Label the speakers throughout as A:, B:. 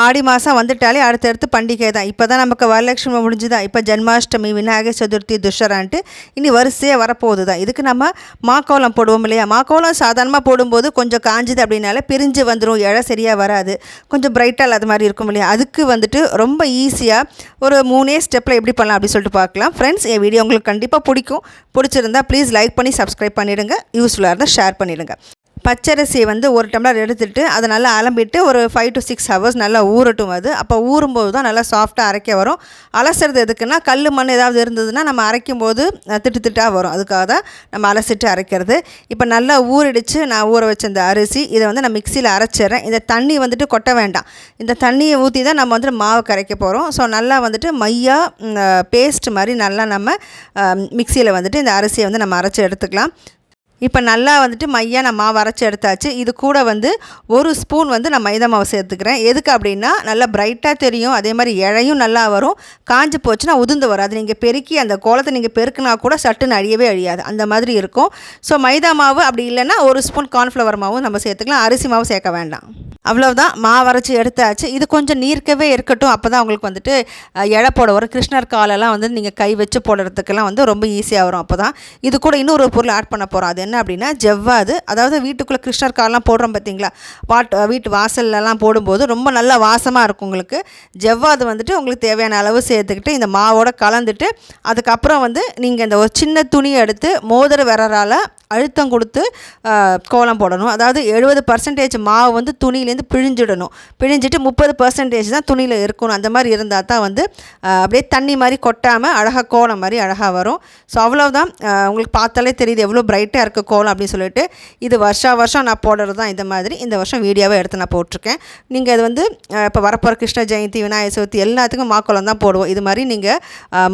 A: ஆடி மாதம் வந்துட்டாலே அடுத்தடுத்து பண்டிகை தான். இப்போ தான் நமக்கு வரலட்சுமி முடிஞ்சுதா? இப்போ ஜென்மாஷ்டமி விநாயகர் சதுர்த்தி துஷரான்ட்டு இனி வரிசையாக வரப்போகுது தான் இதுக்கு நம்ம மாக்கோலம் போடுவோம் இல்லையா? மாக்கோலம் சாதாரணமாக போடும்போது கொஞ்சம் காஞ்சுது அப்படின்னால பிரிஞ்சு வந்துடும் இழை சரியாக வராது. கொஞ்சம் பிரைட்டாக அது மாதிரி இருக்கும் இல்லையா? அதுக்கு வந்துட்டு ரொம்ப ஈஸியாக ஒரு மூணே ஸ்டெப்பில் எப்படி பண்ணலாம் அப்படின்னு சொல்லிட்டு பார்க்கலாம். ஃப்ரெண்ட்ஸ் என் வீடியோ உங்களுக்கு கண்டிப்பாக பிடிக்கும். பிடிச்சிருந்தா ப்ளீஸ் லைக் பண்ணி சப்ஸ்கிரைப் பண்ணிவிடுங்க யூஸ்ஃபுல்லாக இருந்தால் ஷேர் பண்ணிவிடுங்க பச்சரிசியை வந்து ஒரு டம்ளர் எடுத்துட்டு அதை நல்லா அலம்பிட்டு ஒரு ஃபைவ் டு சிக்ஸ் ஹவர்ஸ் நல்லா ஊறட்டும் அது. அப்போ ஊறும்போது தான் நல்லா சாஃப்டாக அரைக்க வரும். அலசுறது எதுக்குன்னா கல் மண் ஏதாவது இருந்ததுன்னா நம்ம அரைக்கும் போது திட்டு திட்டாக வரும். அதுக்காக தான் நம்ம அலசிட்டு அரைக்கிறது. இப்போ நல்லா ஊறிடுச்சு நான் ஊற வச்ச இந்த அரிசி இதை வந்து நான் மிக்சியில் அரைச்சிடுறேன். இந்த தண்ணி வந்துட்டு கொட்ட வேண்டாம். இந்த தண்ணியை ஊற்றி தான் நம்ம வந்துட்டு மாவு கரைக்க போகிறோம் ஸோ நல்லா வந்துட்டு மையாக பேஸ்ட் மாதிரி நல்லா நம்ம மிக்சியில் வந்துட்டு இந்த அரிசியை வந்து நம்ம அரைச்சி எடுத்துக்கலாம். இப்போ நல்லா வந்துட்டு மையாக நான் மாவு அரைச்சி எடுத்தாச்சு. இது கூட வந்து ஒரு ஸ்பூன் வந்து நான் மைதா மாவு சேர்த்துக்கிறேன். எதுக்கு அப்படின்னா நல்லா பிரைட்டாக தெரியும். அதே மாதிரி இழையும் நல்லா வரும். காஞ்சு போச்சுன்னா உதிர்ந்து வரும். அது நீங்கள் பெருக்கி அந்த கோலத்தை நீங்கள் பெருக்குனா கூட சட்டுன்னு அழியவே அழியாது. அந்த மாதிரி இருக்கும். ஸோ மைதா மாவு அப்படி இல்லைன்னா ஒரு ஸ்பூன் கார்ன்ஃப்ளவர் மாவும் நம்ம சேர்த்துக்கலாம். அரிசி மாவு சேர்க்க வேண்டாம். அவ்வளவுதான் மாவு அரைச்சி எடுத்தாச்சு. இது கொஞ்சம் நீர்க்கவே இருக்கட்டும். அப்போ தான் உங்களுக்கு வந்துட்டு இழை போட வரும். கிருஷ்ணர் காலெல்லாம் வந்து நீங்கள் கை வச்சு போடுறதுக்கெல்லாம் வந்து ரொம்ப ஈஸியாக வரும் அப்போ தான் இது கூட இன்னொரு பொருள் ஆட் பண்ண போகிறோம் அது என்ன அப்படின்னா ஜவ்வாது. அதாவது வீட்டுக்குள்ளே கிருஷ்ணர் காலெலாம் போடுறோம் பார்த்தீங்களா வாட் வீட்டு வாசல்லலாம் போடும்போது ரொம்ப நல்லா வாசமாக இருக்கும் உங்களுக்கு. ஜவ்வாது வந்துட்டு உங்களுக்கு தேவையான அளவு சேர்த்துக்கிட்டு இந்த மாவோட கலந்துட்டு அதுக்கப்புறம் வந்து நீங்கள் இந்த ஒரு சின்ன துணியை எடுத்து மோதிர விரறால் அழுத்தம் கொடுத்து கோலம் போடணும். அதாவது எழுபது பர்சன்டேஜ் மாவு வந்து துணியிலேருந்து பிழிஞ்சிடணும். பிழிஞ்சிட்டு முப்பது பர்சன்டேஜ் தான் துணியில் இருக்கணும். அந்த மாதிரி இருந்தால் தான் வந்து அப்படியே தண்ணி மாதிரி கொட்டாமல் அழகாக கோலம் மாதிரி அழகாக வரும். ஸோ அவ்வளோதான் உங்களுக்கு பார்த்தாலே தெரியுது எவ்வளோ பிரைட்டாக இருக்குது கோலம் அப்படின்னு சொல்லிட்டு. இது வருஷா வருஷம் நான் போடுறது தான் இந்த மாதிரி. இந்த வருஷம் வீடியோவை எடுத்து நான் போட்டிருக்கேன். நீங்கள் இது வந்து இப்போ வரப்போகிற கிருஷ்ண ஜெயந்தி விநாயகர் சதுர்த்தி எல்லாத்துக்கும் மாக்கோலம் தான் போடுவோம். இது மாதிரி நீங்கள்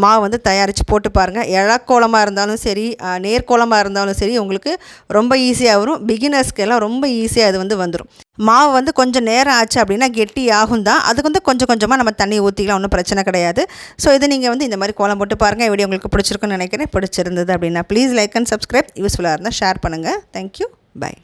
A: மாவு வந்து தயாரித்து போட்டு பாருங்கள் இழக்கோலமாக இருந்தாலும் சரி நேர்கோலமாக இருந்தாலும் சரி உங்களுக்கு ரொம்ப ஈஸியாக வரும். பிகினர்ஸ்க்கு எல்லாம் ரொம்ப ஈஸியாக அது வந்து வந்துடும் மாவு வந்து கொஞ்சம் நேரம் ஆச்சு அப்படின்னா கெட்டி ஆகும் தான். அதுக்கு வந்து கொஞ்சம் கொஞ்சமாக நம்ம தண்ணி ஊற்றிக்கலாம் ஒன்றும் பிரச்சனை கிடையாது. ஸோ இது நீங்கள் வந்து இந்த மாதிரி கோலம் போட்டு பாருங்கள் வீடியோ உங்களுக்கு பிடிச்சிருக்குன்னு நினைக்கிறேன். பிடிச்சிருந்தது அப்படின்னா ப்ளீஸ் லைக் அண்ட் சப்ஸ்கிரைப் யூஸ்ஃபுல்லாக இருந்தால் ஷேர் பண்ணுங்கள் தேங்க்யூ பை